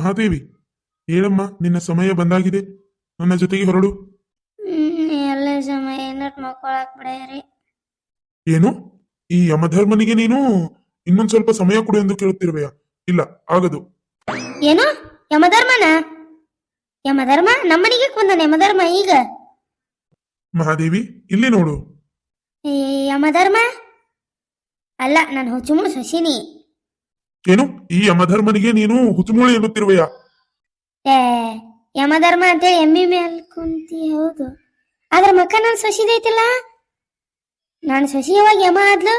ಮಹಾದೇವಿ ಹೇಳಮ್ಮ ನಿನ್ನ ಸಮಯ ಬಂದಾಗಿದೆ? ನನ್ನ ಜೊತೆಗೆ ಹೊರಡು. ಎಲ್ಲ ಸಮಯ ಏನಟ್ ಮಕ್ಕಳಾಕ್ ಏನು? ಈ ಯಮಧರ್ಮನಿಗೆ ನೀನು ಇನ್ನೊಂದ್ ಸ್ವಲ್ಪ ಸಮಯ ಕೊಡು ಎಂದು ಕೇಳುತ್ತಿರುವೆಯ? ಇಲ್ಲ ಆಗದು. ಏನು? ಯಮಧರ್ಮನ? ಯಮಧರ್ಮ? ನಮ್ಮನಿಗೆ ಕುಂದನ ಯಮಧರ್ಮ ಈಗ. ಮಹಾದೇವಿ ಇಲ್ಲಿ ನೋಡು. ಏ, ಯಮಧರ್ಮ? ಅಲ್ಲ ನಾನು ಹುಚ್ಚುಮುಳು ಶಶಿನಿ ಏನು? ಈ ಯಮಧರ್ಮನಿಗೆ ನೀನು ಹುಚ್ಚುಮೂಳೆ ಎನ್ನುತ್ತಿರುವೆಯಾ? ಏ ಯಮಧರ್ಮ ಅಂತ ಎಮ್ಮಿ ಮೇಲೆ ಕುಂತಿ ಹೌದು. ಆದ್ರ ಮಕ್ಕ ನಾನು ಸೊಸಿದೈತಿಲ್ಲ ನಾನು ಸಸಿಯವಾಗಿ ಯಾವಾಗ ಯಮ ಆದ್ಲು?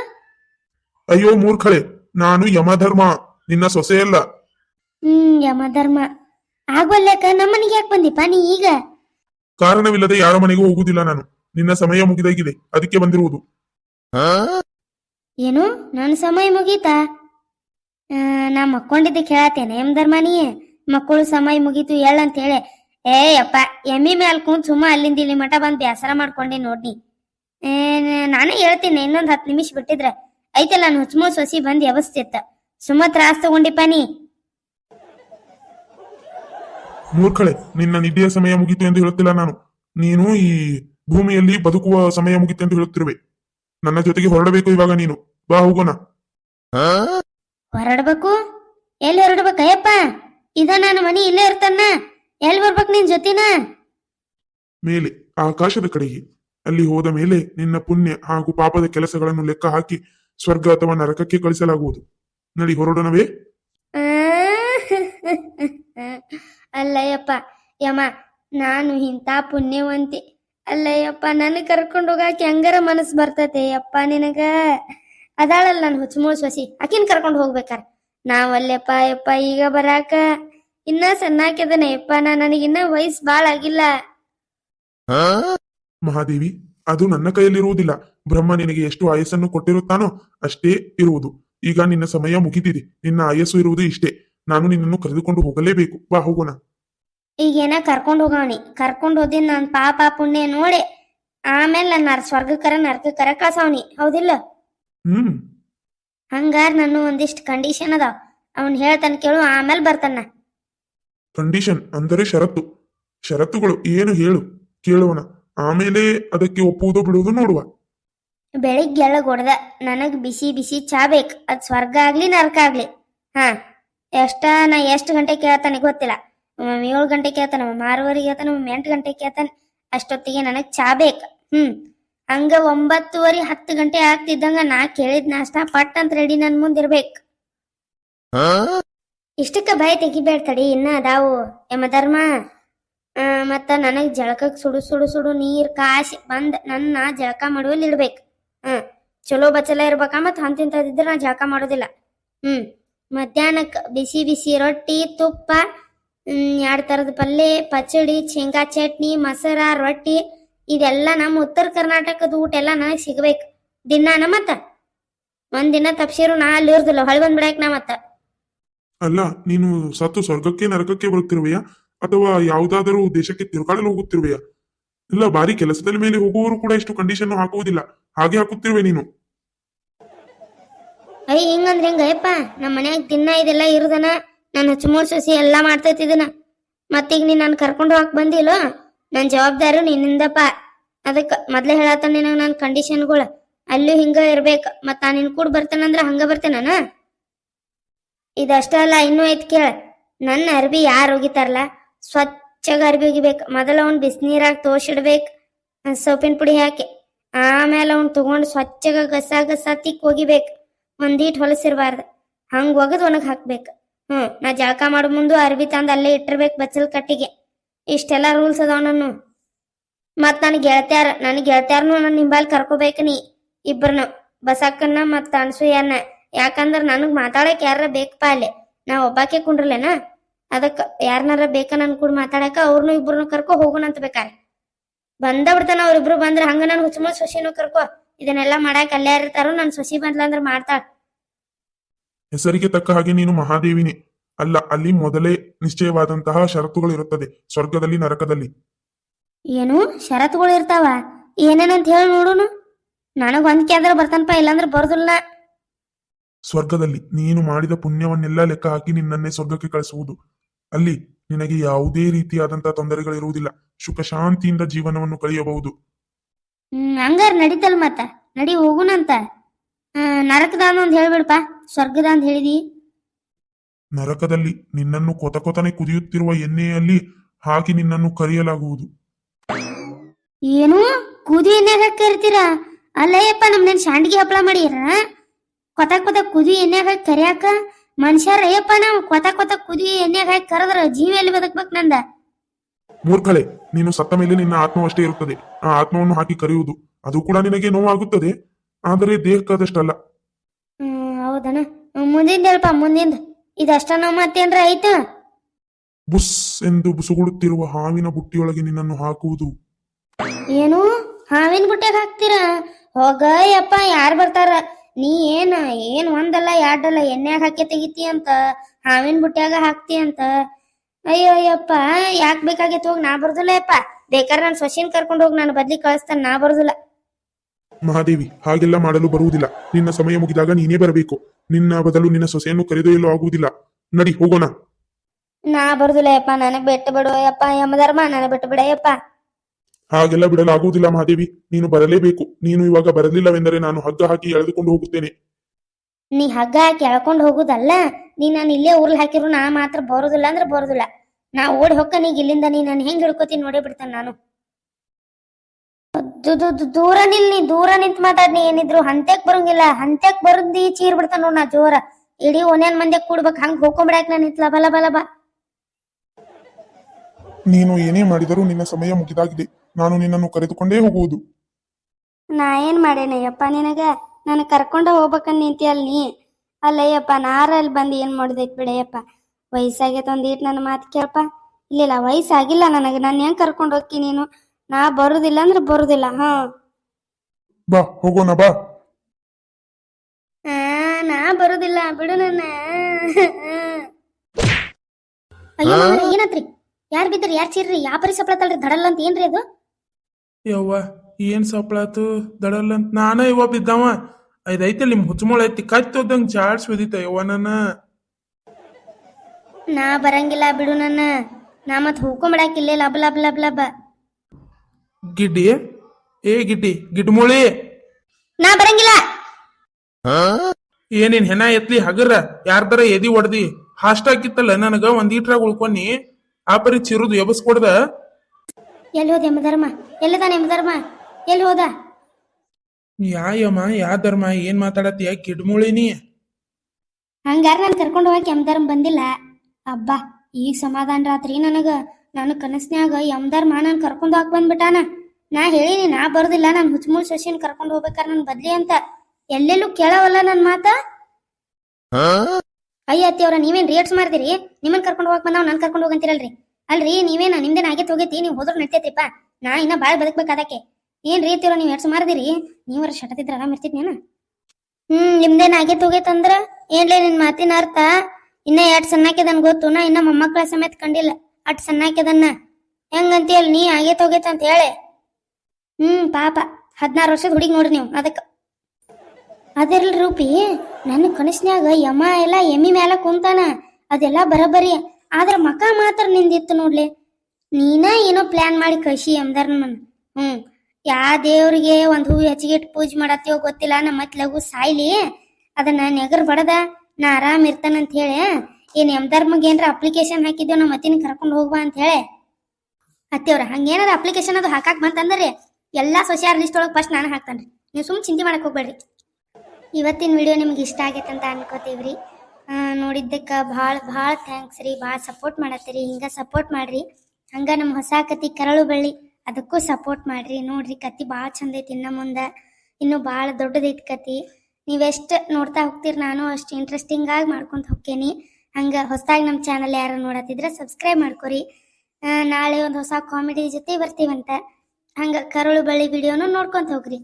ಅಯ್ಯೋ ಮೂರ್ಖಳೆ ನಾನು ಯಮಧರ್ಮ ನಿನ್ನ ಸೊಸೆಯಲ್ಲ. ಹ್ಮ್ ಯಮಧರ್ಮ. ಆಗ್ವಲ್ಲೇಕ ನಮ್ಮನಿಗೆ ಯಾಕೆ ಬಂದಿಪ್ಪ ನೀ ಈಗ? ಕಾರಣವಿಲ್ಲದೆ ಯಾರ ಮನೆಗೂ ಹೋಗುದಿಲ್ಲ ನಾನು. ನಿನ್ನ ಸಮಯ ಮುಗಿದಾಗಿದೆ ಅದಕ್ಕೆ ಬಂದಿರುವುದು. ಏನು? ನನ್ನ ಸಮಯ ಮುಗೀತಾ? ನಾ ಮಕ್ಕೊಂಡಿದ್ದೆ ಕೇಳತ್ತೇನೆ. ಎಂ ಧರ್ಮನಿ ಮಕ್ಕಳು ಸಮಯ ಮುಗೀತು ಹೇಳ ಅಂತ ಹೇಳಿ ಏ ಯಪ್ಪ ಎಮ್ಮಿ ಮ್ಯಾಲ್ ಕುಂತ್ ಸುಮ್ಮ ಅಲ್ಲಿಂದ ಇಲ್ಲಿ ಮಠ ಬಂದ್ ಬೇಸರ ಮಾಡ್ಕೊಂಡೆ ನೋಡ್ನಿ. ನಾನೇ ಹೇಳ್ತೀನಿ ಇನ್ನೊಂದ್ ಹತ್ತು ನಿಮಿಷ ಬಿಟ್ಟಿದ್ರ ಐತಲ್ಲ ನಾನು ಹುಚ್ಚಮೂ ಸೊಸಿ ಬಂದ್ ಎವಸ್ತಿತ್ತ ಸುಮ್ಮ ತ್ರಾಸ್ ತಗೊಂಡಿಪ್ಪ ನೀ. ಮೂರ್ಖಳೆ ನಿನ್ನ ನಿದ್ದೆಯ ಸಮಯ ಮುಗಿತು ಎಂದು ಹೇಳುತ್ತಿಲ್ಲ ನಾನು. ನೀನು ಈ ಭೂಮಿಯಲ್ಲಿ ಬದುಕುವ ಸಮಯ ಮುಗಿತು ಎಂದು ಹೇಳುತ್ತಿರುವೆ. ನನ್ನ ಜೊತೆಗೆ ಹೊರಡಬೇಕು ಇವಾಗ ನೀನು. ಬಾ ಹೋಗೋಣ. ಹೊರಡ್ಬೇಕು? ಎಲ್ಲಿ ಹೊರಡ್ಬೇಕಯ್ಯಪ್ಪ ಇದ ನನ್ನ ಮನಿ ಇಲ್ಲೇ ಇರ್ತಾನ. ಎಲ್ಲಿ ಬರ್ಬೇಕು ನಿನ್ ಜೊತಿನ? ಮೇಲೆ ಆಕಾಶದ ಕಡೆಗೆ. ಅಲ್ಲಿ ಹೋದ ಮೇಲೆ ನಿನ್ನ ಪುಣ್ಯ ಹಾಗೂ ಪಾಪದ ಕೆಲಸಗಳನ್ನು ಲೆಕ್ಕ ಹಾಕಿ ಸ್ವರ್ಗ ಅಥವಾ ನರಕಕ್ಕೆ ಕಳಿಸಲಾಗುವುದು. ನಡಿ ಹೊರಡೋಣವೇ? ಅಲ್ಲಯ್ಯಪ್ಪ ಯಮ ನಾನು ಇಂತ ಪುಣ್ಯವಂತಿ. ಅಲ್ಲಯ್ಯಪ್ಪ ನನ್ನ ಕರ್ಕೊಂಡು ಹೋಗಾಕ ಹೆಂಗರ ಮನಸ್ಸು ಬರ್ತತೆ ಯಪ್ಪ ನಿನಗ? ಅದಾಳಲ್ಲ ನಾನು ಹುಚ್ಚಮೂಳ್ ಸೊಸಿ. ಆಕಿನ್ ಕರ್ಕೊಂಡು ಹೋಗ್ಬೇಕಾರ. ನಾವಲ್ಲಪ್ಪ ಯಪ್ಪ ಈಗ ಬರಾಕ. ಇನ್ನ ಸಣ್ಣಾಕಿದನೆ ಯಪ್ಪ ನಾ ನನಗಿನ್ನ ವಯಸ್ಸು ಬಾಳ ಆಗಿಲ್ಲ. ಮಹಾದೇವಿ ಅದು ನನ್ನ ಕೈಯಲ್ಲಿರುವುದಿಲ್ಲ. ಬ್ರಹ್ಮ ನಿನಗೆ ಎಷ್ಟು ಆಯಸ್ಸನ್ನು ಕೊಟ್ಟಿರುತ್ತಾನೋ ಅಷ್ಟೇ ಇರುವುದು. ಈಗ ನಿನ್ನ ಸಮಯ ಮುಗಿದಿದೆ. ನಿನ್ನ ಆಯಸ್ಸು ಇರುವುದು ಇಷ್ಟೇ. ನಾನು ನಿನ್ನನ್ನು ಕರೆದುಕೊಂಡು ಹೋಗಲೇಬೇಕು. ಬಾ ಹೋಗೋಣ. ಈಗೇನ ಕರ್ಕೊಂಡು ಹೋಗವನಿ. ಕರ್ಕೊಂಡು ಹೋದಿನ ನನ್ನ ಪಾಪ ಪುಣ್ಯ ನೋಡಿ. ಆಮೇಲೆ ನನ್ನ ಸ್ವರ್ಗಕರ ನರ್ಕಕರ ಕಳ್ಸವನಿ. ಹೌದಿಲ್ಲ? ಹ್ಮ್. ಹಂಗಾರ ನನ್ನ ಒಂದಿಷ್ಟು ಕಂಡೀಷನ್ ಅದಾವ. ಅವ್ನ್ ಹೇಳ್ತಾನ ಕೇಳು ಆಮೇಲೆ ಬರ್ತಾನ ಕಂಡೀಷನ್ ಅಂದರೆ ಷರತ್ತು. ಷರತ್ತುಗಳು ಏನು ಹೇಳು ಕೇಳುವನ ಆಮೇಲೆ ಅದಕ್ಕೆ ಒಪ್ಪುವುದು ಬಿಡುವುದು ನೋಡುವ. ಬೆಳಿಗ್ಗೆ ಗೊಡದ ನನಗ್ ಬಿಸಿ ಬಿಸಿ ಚಾ ಬೇಕ್. ಅದ್ ಸ್ವರ್ಗ ಆಗ್ಲಿ ನರಕ ಆಗ್ಲಿ. ಹಾ ಎಷ್ಟ ನಾ ಎಷ್ಟ್ ಗಂಟೆ ಕೇಳ್ತಾನೆ ಗೊತ್ತಿಲ್ಲ. ಒಮ್ಮೊಮ್ಮೆ ಏಳು ಗಂಟೆ ಕೇಳ್ತಾನ ಒಮ್ಮೊಮ್ಮೆ ಆರೂವರೆಗೆ ಕೇಳ್ತಾನ ಒಮ್ಮೊಮ್ಮೆ ಎಂಟು ಗಂಟೆ ಕೇಳ್ತಾನೆ. ಅಷ್ಟೊತ್ತಿಗೆ ನನಗ್ ಚಾ ಬೇಕ್. ಹ್ಮ್. ಹಂಗ ಒಂಬತ್ತುವರೆ ಹತ್ತು ಗಂಟೆ ಆಗ್ತಿದ್ದಂಗ ನಾ ಕೇಳಿದ್ ನಾಷ್ಟ ಪಟ್ ಅಂತ ರೆಡಿ ನನ್ ಮುಂದಿರ್ಬೇಕ್ ಇಷ್ಟಕ್ಕ ಭಯ ತೆಗಿಬೇಡ ತಡಿ ಇನ್ನ ಅದಾವು. ಯಮ ಧರ್ಮ ಮತ್ತ ನನಗ್ ಜಳಕಕ್ ಸುಡು ಸುಡು ಸುಡು ನೀರ್ ಕಾಶಿ ಬಂದ್ ನನ್ನ ಜಳಕ ಮಾಡುವಲ್ಲಿ ಇಡ್ಬೇಕ್. ಹ್ಮ್ ಚಲೋ ಬಚ್ಚಲ ಇರ್ಬೇಕ ಮತ್ ಹಂತಿಂತದಿದ್ರೆ ನಾ ಜಳಕ ಮಾಡೋದಿಲ್ಲ. ಹ್ಮ್ ಮಧ್ಯಾಹ್ನಕ್ ಬಿಸಿ ಬಿಸಿ ರೊಟ್ಟಿ ತುಪ್ಪ ಹ್ಮ್ ಎರಡ್ ತರದ ಪಲ್ಲೆ ಪಚಡಿ ಶೇಂಗಾ ಚಟ್ನಿ ಮಸರ ರೊಟ್ಟಿ ಇದೆಲ್ಲ ನಮ್ಮ ಉತ್ತರ ಕರ್ನಾಟಕದ ಊಟ ಎಲ್ಲ ನನಗೆ ಸಿಗ್ಬೇಕು. ದಿನಾನ ಮತ್ತ? ಒಂದಿನ ತಪ್ಸಿರು ನಾ ಅಲ್ಲಿ ಇರ್ದಿಲ್ಲ ಹೊಳಿ ಬಂದ್ಬಿಡಕ್ ನಾ ಮತ್ತ? ಅಲ್ಲ ನೀನು ಸತ್ತು ಸ್ವರ್ಗಕ್ಕೆ ನರಕಕ್ಕೆ ಬರುತ್ತಿರುವೆಯಾ? ಅಥವಾ ಯಾವುದಾದರೂ ದೇಶಕ್ಕೆ ತಿರುಗಾಡಲು ಹೋಗುತ್ತಿರುವೆಯಾ? ಇಲ್ಲ ಬಾರಿ ಕೆಲಸದ ಮೇಲೆ ಹೋಗುವವರು ಕೂಡ ಇಷ್ಟು ಕಂಡೀಷನ್ ಹಾಕುವುದಿಲ್ಲ. ಹಾಗೆ ಹಾಕುತ್ತಿರುವೆ ನೀನು. ಅಯ್ಯ ಹಿಂಗಂದ್ರೆ ಹೆಂಗಯ್ಯಪ್ಪ? ನಮ್ಮ ಮನ್ಯಾಗ ದಿನ ಇದೆಲ್ಲ ಇರುದನ? ನನ್ನ ಹಚ್ಚಮೂಳ್ ಸೊಸಿ ಎಲ್ಲಾ ಮಾಡ್ತೈತಿ ಇದನ್ನ. ಮತ್ತೀಗ ನೀನ್ ನಾನು ಕರ್ಕೊಂಡು ಹೋಗಕ್ ಬಂದಿಲ್ಲ? ನನ್ ಜವಾಬ್ದಾರಿ ನಿನ್ನಿಂದಪ್ಪ. ಅದಕ್ಕ ಮೊದ್ಲೇ ಹೇಳತ್ತ ನಿನಗೆ ನನ್ನ ಕಂಡೀಷನ್ಗಳು ಅಲ್ಲೂ ಹಿಂಗ ಇರ್ಬೇಕು ಮತ್ತ ನಾನು ನಿನ್ ಕೂಡ ಬರ್ತೇನಂದ್ರ ಹಂಗ ಬರ್ತೇನ ಇದಷ್ಟ ಅಲ್ಲ, ಇನ್ನೂ ಐತ್ ಕೇಳ. ನನ್ನ ಅರ್ಬಿ ಯಾರು ಒಗಿತಾರಲ್ಲ ಸ್ವಚ್ಛಗ ಅರ್ಬಿ ಒಗಿಬೇಕು ಮೊದಲ ಅವ್ನ್ ಬಿಸಿನೀರಾಗ ತೋರ್ಸಿಡ್ಬೇಕು. ಸೋಪಿನ ಪುಡಿ ಹಾಕಿ. ಆಮೇಲೆ ಅವ್ನ್ ತಗೊಂಡ್ ಸ್ವಚ್ಛಗ ಗಸ ಗಸ ತಿಕ್ ಒಗಿಬೇಕು ಒಂದೀಟ್ ಹೊಲಸಿರ್ಬಾರ್ದ. ಹಂಗ ಒಗದ್ ಒಣಗ್ ಹಾಕ್ಬೇಕು. ಹ್ಮ್, ನಾ ಜಳಕ ಮಾಡೋ ಮುಂದು ಅರ್ಬಿ ತಂದು ಅಲ್ಲೇ ಇಟ್ಟಿರ್ಬೇಕು ಬಚ್ಚಲ್ ಕಟ್ಟಿಗೆ. ಇಷ್ಟೆಲ್ಲ ರೂಲ್ಸ್ ಅದಾವ ನಾನು ಮತ್ ನನ್ ಗೆಳತ್ಯಾರ ನನ್ ಗೆಳತ್ಯಾರನು ನನ್ ನಿಂಬಲ್ ಕರ್ಕೋಬೇಕು ನೀ ಬಸಕ್ಕನ್ನ ಮತ್ ಅನ್ಸೂಯನ್ನ. ಯಾಕಂದ್ರ ನನಗ್ ಮಾತಾಡಕ್ ಯಾರ ಬೇಕಪ್ಪ ಅಲ್ಲಿ. ನಾ ಒಬ್ಬಾಕೆ ಕುಂಡ್ರಲೇನ ಅದಕ್ಕ ಯಾರನಾರ ಬೇಕ ನನ್ ಕೂಡ ಮಾತಾಡಕ? ಅವ್ರನ್ನು ಇಬ್ಬರನ್ನು ಕರ್ಕೊ ಹೋಗೋಣ ಅಂತ ಬೇಕಾರೆ. ಬಂದ ಬಿಡ್ತಾನ ಅವ್ರಿಬ್ರು ಬಂದ್ರ ಹಂಗ ನನ್ ಹುಚ್ಚಮ ಸೊಸಿನೂ ಕರ್ಕೊ. ಇದನ್ನೆಲ್ಲ ಮಾಡಕ್ ಅಲ್ಲೇ ಇರ್ತಾರೋ ನನ್ ಸೊಸಿ ಬಂದ್ಲ ಅಂದ್ರ ಮಾಡ್ತಾಳ. ಹೆಸರಿಗೆ ತಕ್ಕ ಹಾಗೆ ನೀನು ಮಹಾದೇವಿನೇ. ಅಲ್ಲ ಅಲ್ಲಿ ಮೊದಲೇ ನಿಶ್ಚಯವಾದಂತಹ ಷರತ್ತುಗಳಿರುತ್ತದೆ ಸ್ವರ್ಗದಲ್ಲಿ ನರಕದಲ್ಲಿ. ಏನು? ಷರತ್ತುಗಳು ಇರ್ತಾವ? ಏನೇನಂತ ಹೇಳಿ ನೋಡುನು? ನನಗ್ ಒಂದ್ ಆದ್ರ ಬರ್ತಾನಪ್ಪ ಇಲ್ಲಾಂದ್ರೆ ಬರ್ದಿಲ್ಲ ಸ್ವರ್ಗದಲ್ಲಿ ನೀನು ಮಾಡಿದ ಪುಣ್ಯವನ್ನೆಲ್ಲ ಲೆಕ್ಕ ಹಾಕಿ ನಿನ್ನನ್ನೇ ಸ್ವರ್ಗಕ್ಕೆ ಕಳಿಸುವುದು. ಅಲ್ಲಿ ನಿನಗೆ ಯಾವುದೇ ರೀತಿಯಾದಂತಹ ತೊಂದರೆಗಳಿರುವುದಿಲ್ಲ. ಸುಖ ಶಾಂತಿಯಿಂದ ಜೀವನವನ್ನು ಕಳೆಯಬಹುದು. ಹ್ಮ್ ಹಂಗಾರ ನಡೀತಲ್ ಮತ್ತ. ನಡಿ ಹೋಗುನಂತ. ನರಕದ ಅಂತ ಹೇಳ್ಬಿಡ್ಪಾ ಸ್ವರ್ಗದ ಅಂತ ಹೇಳಿದಿ. ನರಕದಲ್ಲಿ ನಿನ್ನನ್ನು ಕೊತ ಕೊತನೆ ಕುದಿಯುತ್ತಿರುವ ಎಣ್ಣೆಯಲ್ಲಿ ಹಾಕಿ ನಿನ್ನನ್ನು ಕರೆಯಲಾಗುವುದು. ಏನು? ಕುದಿ ಎಣ್ಣೆಗೆ ಹಾಕಿ ಕರಿತೀರ? ಅಲ್ಲಯ್ಯಪ್ಪ ನಮ್ದೇನ್ ಶಾಂಡಿಗೆ ಹಪ್ಪಳ ಮಾಡಿರ ಕೊತ ಕೊತ ಕುದಿ ಎಣ್ಣೆಗೆ ಹಾಕಿ ಕರಿಯಾಕ? ಮನುಷ್ಯರ ಅಯ್ಯಪ್ಪ ನಾವು ಕೊತ ಕೊತ ಕುದಿ ಎಣ್ಣೆಗೆ ಹಾಕಿ ಕರೆದ್ರ ಜೀವ ಎಲ್ಲಿ ಬದುಕ್ಬೇಕು ನಂದ? ಮೂರ್ಖಳೆ ನೀನು ಸತ್ತ ಮೇಲೆ ನಿನ್ನ ಆತ್ಮವಷ್ಟೇ ಇರುತ್ತದೆ. ಆ ಆತ್ಮವನ್ನು ಹಾಕಿ ಕರೆಯುವುದು ಅದು ಕೂಡ ನಿನಗೆ ನೋವಾಗುತ್ತದೆ ಆದರೆ ದೇಹಕ್ಕಾದಷ್ಟಲ್ಲ. ಹ್ಮ್ ಹೌದನ? ಮುಂದಿಂದ ಹೇಳಪ್ಪ ಮುಂದಿಂದ. ಇದಷ್ಟ ನಾವು ಮತ್ತೇನ್ರ ಐತ ಬುಸ್ ಎಂದು ಬುಸುಗುಡುತ್ತಿರುವ ಹಾವಿನ ಬುಟ್ಟಿಯೊಳಗೆ ನಿನ್ನನ್ನು ಹಾಕುವುದು. ಏನು? ಹಾವಿನ ಬುಟ್ಟಿಗೆ ಹಾಕ್ತೀರಾ? ಹೋಗ ಯಪ್ಪ ಯಾರು ಬರ್ತಾರ? ನೀ ಏನ? ಏನ್ ಒಂದಲ್ಲ ಎರಡಲ್ಲ ಎಣ್ಣೆಯಾಗ ಹಾಕಿ ತೆಗಿತಿ ಅಂತ? ಹಾವಿನ ಬುಟ್ಟಿಯಾಗ ಹಾಕ್ತಿ ಅಂತ? ಅಯ್ಯೋ ಅಯ್ಯಪ್ಪ ಯಾಕ್ ಬೇಕಾಗಿತ್ತು? ಹೋಗಿ ನಾ ಬರ್ದಿಲ್ಲ ಯಪ್ಪ. ಬೇಕಾದ್ರೆ ನಾನು ಸೊಸಿನ್ ಕರ್ಕೊಂಡು ಹೋಗಿ ನಾನು ಬದ್ಲಿ ಕಳಿಸ್ತಾನೆ ನಾ ಬರ್ದಿಲ್ಲ. ಮಹಾದೇವಿ ಹಾಗೆಲ್ಲ ಮಾಡಲು ಬರುವುದಿಲ್ಲ. ನಿನ್ನ ಸಮಯ ಮುಗಿದಾಗ ನೀನೇ ಬರಬೇಕು. ನಿನ್ನ ಬದಲು ನಿನ್ನ ಸೊಸೆಯನ್ನು ಕರೆದೊಯ್ಯಲು ಆಗುವುದಿಲ್ಲ. ನಡಿ ಹೋಗೋಣ. ನಾ ಬರ್ದಿಲ್ಲ ನನಗೆ ನನಗ್ ಬಿಟ್ಟು ಬಿಡು ಯಪ್ಪ ಯಮಧರ್ಮ ನನಗ್ ಬಿಟ್ಟು ಬಿಡಯಪ್ಪ ಹಾಗೆಲ್ಲ ಬಿಡಲಾಗುವುದಿಲ್ಲ ಮಹಾದೇವಿ ನೀನು ಬರಲೇಬೇಕು. ನೀನು ಇವಾಗ ಬರಲಿಲ್ಲವೆಂದರೆ ನಾನು ಹಗ್ಗ ಹಾಕಿ ಎಳೆದುಕೊಂಡು ಹೋಗುತ್ತೇನೆ. ನೀ ಹಗ್ಗ ಹಾಕಿ ಎಳ್ಕೊಂಡು ಹೋಗುದಲ್ಲ ನೀ ನಾನು ಇಲ್ಲೇ ಊರ್ಲ್ ಹಾಕಿರು ನಾ ಮಾತ್ರ ಬರೋದಿಲ್ಲ ಅಂದ್ರೆ ಬರೋದಿಲ್ಲ. ನಾ ಓಡಿ ಹೊಕ್ಕ ನೀಗ ಇಲ್ಲಿಂದ ನೀ ನಾನು ಹೆಂಗ್ ಹಿಡ್ಕೋತೀನಿ ನೋಡೇ ಬಿಡ್ತಾನೆ ನಾನು. ದೂರ ನಿಲ್ಲಿ ದೂರ ನಿಂತ ಮಾತಾಡ್ನಿ ಏನಿದ್ರು ಹಂತಕ್ ಬರಂಗಿಲ್ಲ. ಬರುದ್ ಈ ಚೀರ್ ಬಿಡ್ತಾನ ನೋಡ್ ನಾ ಜೋರ. ಇಡೀ ಒನೇನ್ ಮಂದಿ ಕೂಡ್ಬೇಕು. ಹಂಗ್ ಹೋಗ್ಕೊಂಬಿಡಾಕ್ ನಾನು ಇತ್ಲ ಬಲ ಬಲ ಬಾ. ನೀನು ಏನೇ ಮಾಡಿದರೂ ನಿನ್ನ ಸಮಯ ಮುಗಿದಾಗಿದೆ. ನಾನು ನಿನ್ನನ್ನು ಕರೆದುಕೊಂಡೇ ಹೋಗುವುದು. ನಾ ಏನ್ ಮಾಡೇನಯ್ಯಪ್ಪ ನಿನಗ? ನಾನು ಕರ್ಕೊಂಡ ಹೋಗ್ಬೇಕಂದ್ ನಿಂತಿಯಲ್ ನೀ? ಅಲ್ಲಯ್ಯಪ್ಪ ನಾರ ಅಲ್ಲಿ ಬಂದು ಏನ್ ಮಾಡ್ದೈತ್ ಬಿಡಯ್ಯಪ್ಪ ವಯಸ್ಸಾಗೈತೆ ಒಂದೀಟ್ ನನ್ನ ಮಾತು ಕೇಳಪ್ಪ ಇಲ್ಲಿಲ್ಲ ವಯಸ್ಸಾಗಿಲ್ಲ ನನಗೆ. ನಾನು ಹೆಂಗ್ ಕರ್ಕೊಂಡು ಹೋಗ್ತೀನಿ ನೀನು? ನಾ ಬರುದಿಲ್ಲ ಅಂದ್ರೆ ಬರುದಿಲ್ಲ ಹಾ. ಬಾ ಹೋಗೋಣ ಬಾ. ಆ, ನಾ ಬರುದಿಲ್ಲ ಬಿಡು ನನ್ನ. ಅಯ್ಯೋ ಮಾವ್ರೆ, ಏನಾತ್ರಿ? ಯಾರ್ ಬಿದ್ರಿ ಯಾರ್ ಚೀರ್ರಿ? ಯಾ ಪರಿ ಸಪ್ಳತಲ್ರಿ ದಡಲ್ಲ ಅಂತ ಏನ್ರಿ ಅದು? ಯವ್ವ ಏನ್ ಸಪ್ಳಾತು ದಡಲ್ಲ ಅಂತ ನಾನ ಇವ ಬಿದ್ದಾವ. ಐದೈತೆ ನಿಮ್ ಹುಚ್ಚಮೋಳ ಐತಿ ಕತ್ತೋದಂಗ್ ಜಾಡ್ಸ್ ಬಿದ್ದಿತ್ತ ಯವ್ವ ನನ್ನ. ನಾ ಬರಂಗಿಲ್ಲ ಬಿಡು ನನ್ನ. ನಾ ಮತ್ ಹೂಕೊಂಬಿಡಾಕ ಇಲ್ಲೇ ಲಬ್ ಲಬ್ ಲಬ್ ಲಬ್. ಗಿಡ್ಡಿ ಏ? ಗಿಡ್ಡಿ ಗಿಡ್ಮೂಳಿ. ನಾ ಬರಂಗಿಲ್ಲ. ಏನೇನ್ ಹೆಣ ಎತ್ಲಿ ಹಗರ ಯಾರ್ದಾರ ಎದಿ ಹೊಡ್ದಿ ಹಾಸ್ಟಾಕಿತ್ತಲ್ಲ ನನಗ ಒಂದ್ ಈಟ್ರಾಗ ಉಳ್ಕೊನಿ ಆ ಪರಿ ಚಿರುದು ಎಬಸ್ಕೊಡ್ದ? ಎಲ್ಲಿ ಹೋದ ಯಮಧರ್ಮ ಎಲ್ಲಿದಾನ ಯಮಧರ್ಮ ಎಲ್ಲಿ ಹೋದ? ಯಾ ಯಮ ಯಾ ಧರ್ಮ? ಏನ್ ಮಾತಾಡತ್ತೀಯ? ಗಿಡ್ಮೋಳಿನಿ ಹಂಗಾರ ನಾನು ಕರ್ಕೊಂಡು ಹೋಗಿ ಯಮಧರ್ಮ ಬಂದಿಲ್ಲ. ಅಬ್ಬಾ ಈಗ ಸಮಾಧಾನ ರಾತ್ರಿ ನನಗ. ನಾನು ಕನಸ್ನ್ಯಾಗ ಯಮ್ದಾರ್ ಮಾನನ್ ಕರ್ಕೊಂಡು ಹೋಗ್ ಬಂದ್ಬಿಟ್ಟಾನ. ನಾ ಹೇಳಿನಿ, ನಾ ಬರುದಿಲ್ಲ, ನಾನು ಹುಚ್ಮೂಲ್ ಶಶಿನ್ ಕರ್ಕೊಂಡು ಹೋಗ್ಬೇಕಾರ ನನ್ ಬದ್ಲಿ ಅಂತ. ಎಲ್ಲೆಲ್ಲೂ ಕೇಳವಲ್ಲ ನನ್ ಮಾತ? ಅಯ್ಯ ಅತ್ತಿಯವ್ರ ನೀವೇನ್ ರೇಟ್ಸ್ ಮಾಡಿದಿರಿ? ನಿಮ್ಮನ್ ಕರ್ಕೊಂಡು ಹೋಗಕ್ ಬಂದಾವ್, ನನ್ ಕರ್ಕೊಂಡು ಹೋಗಂತಿರಲ್ರಿ ಅಲ್ರಿ, ನೀವೇನ ನಿಮ್ದೇನ ಆಗಿತ್ ಹೋಗೈತಿ, ನೀವ್ ಹೋದ್ರು ನಡ್ತೈತ್ರಿಪ್ಪ ನಾ ಇನ್ನ ಬಾಳ್ ಬದುಕ್ಬೇಕಾದಕ್ಕೆ. ಏನ್ ರೀ ಅತ್ತಿಯವ್ರ ನೀವ್ ಎಡ್ಸ್ ಮಾಡಿದಿರಿ? ನೀವರ ಶಟತಿದ್ರ ಆರಾಮ್ ಇರ್ತಿದ್ನೇನ ಹ್ಮ್, ನಿಮ್ದೇನ್ ಆಗೈತ್ ಹೋಗೈತಂದ್ರ ಏನ್ಲೇ ನಿನ್ ಮಾತಿನ ಅರ್ಥ? ಇನ್ನ ಎರಡ್ ಸಣ್ಣಕ್ಕೆ ನನ್ ಗೊತ್ತು, ನಾ ಇನ್ನ ಮೊಮ್ಮಕ್ಕಳ ಸಮೇತ ಕಂಡಿಲ್ಲ. ಅಟ್ ಸಣ್ಣಾಕ್ಯದನ್ನ ಹೆಂಗಂತೇಳಿ ನೀ ಆಗೇತ್ ಹೋಗೇತ ಅಂತ ಹೇಳಿ. ಹ್ಮ್, ಪಾಪ. ಹದಿನಾರು ವರ್ಷದ ಹುಡುಗಿ ನೋಡ್ರಿ ನೀವು, ಅದಕ್ಕ. ಅದಿರ್ಲಿ ರೂಪಿ ನನ್ನ ಕನಸಿನ್ಯಾಗ ಯಮ ಎಲ್ಲ ಎಮ್ಮಿ ಮ್ಯಾಲ ಕುಂತಾನ. ಅದೆಲ್ಲ ಬರಬರಿ. ಆದ್ರ ಮಕ ಮಾತ್ರ ನಿಂದಿತ್ತು ನೋಡ್ಲಿ. ನೀನ ಏನೋ ಪ್ಲಾನ್ ಮಾಡಿ ಕಳ್ಸಿ ಎಂದರ್ ಮನ್. ಹ್ಮ್. ಯಾ ದೇವ್ರಿಗೆ ಒಂದ್ ಹೂ ಹೆಚ್ಚಿಗೆ ಇಟ್ಟು ಪೂಜೆ ಮಾಡತ್ತೀವೋ ಗೊತ್ತಿಲ್ಲ. ನಮ್ಮ ಮತ್ ಲಘು ಸಾಯ್ಲಿ. ಅದನ್ನ ನೆಗರ್ ಬಡದ. ನಾ ಆರಾಮ್ ಇರ್ತಾನಂತ ಹೇಳಿ. ಏನ್ ಎಮ್ಧರ್ಮಗ್ ಏನ್ರ ಅಪ್ಲಿಕೇಶನ್ ಹಾಕಿದ್ದೇವೆ ನಮ್ಮ ಮತ್ತಿನ ಕರ್ಕೊಂಡು ಹೋಗ್ಬಾ ಅಂತ ಹೇಳಿ. ಅತ್ತೇವ್ರ ಹಂಗೇನಾರ ಅಪ್ಲಿಕೇಶನ್ ಅದು ಹಾಕಾಕ್ ಬಂತಂದ್ರಿ, ಎಲ್ಲಾ ಸೋಷಿಯಲ್ ಲಿಸ್ಟ್ ಒಳಗೆ ಫಸ್ಟ್ ನಾನು ಹಾಕ್ತಾನ್ರಿ. ನೀವು ಸುಮ್ ಚಿಂತೆ ಮಾಡಕ್ ಹೋಗ್ಬೇಡ್ರಿ. ಇವತ್ತಿನ ವಿಡಿಯೋ ನಿಮ್ಗೆ ಇಷ್ಟ ಆಗೈತೆ ಅಂತ ಅನ್ಕೋತೀವ್ರಿ ನೋಡಿದ್ದಕ್ಕೆ ಭಾಳ ಭಾಳ ಥ್ಯಾಂಕ್ಸ್ ರೀ. ಭಾಳ ಸಪೋರ್ಟ್ ಮಾಡತ್ತೀರಿ. ಹಿಂಗೆ ಸಪೋರ್ಟ್ ಮಾಡ್ರಿ. ಹಂಗೆ ನಮ್ಮ ಹೊಸ ಕತಿ ಕರಳು ಬಳ್ಳಿ, ಅದಕ್ಕೂ ಸಪೋರ್ಟ್ ಮಾಡ್ರಿ. ನೋಡ್ರಿ ಕತಿ ಭಾಳ ಚಂದ ಐತಿ ಇನ್ನು ಮುಂದೆ. ಇನ್ನು ಭಾಳ ದೊಡ್ಡದೈತಿ ಕತಿ. ನೀವೆಷ್ಟು ನೋಡ್ತಾ ಹೋಗ್ತೀರಿ, ನಾನು ಅಷ್ಟು ಇಂಟ್ರೆಸ್ಟಿಂಗ್ ಆಗಿ ಮಾಡ್ಕೊಂತ ಹೋಗ್ತೇನೆ. ಹಂಗೆ ಹೊಸದಾಗಿ ನಮ್ಮ ಚಾನಲ್ ಯಾರು ನೋಡತ್ತಿದ್ರೆ ಸಬ್ಸ್ಕ್ರೈಬ್ ಮಾಡ್ಕೊರಿ. ನಾಳೆ ಒಂದು ಹೊಸ ಕಾಮಿಡಿ ಜೊತೆ ಬರ್ತೀವಂತ. ಹಂಗ ಕರುಳು ಬಳ್ಳಿ ವಿಡಿಯೋನು ನೋಡ್ಕೊಂತ ಹೋಗ್ರಿ.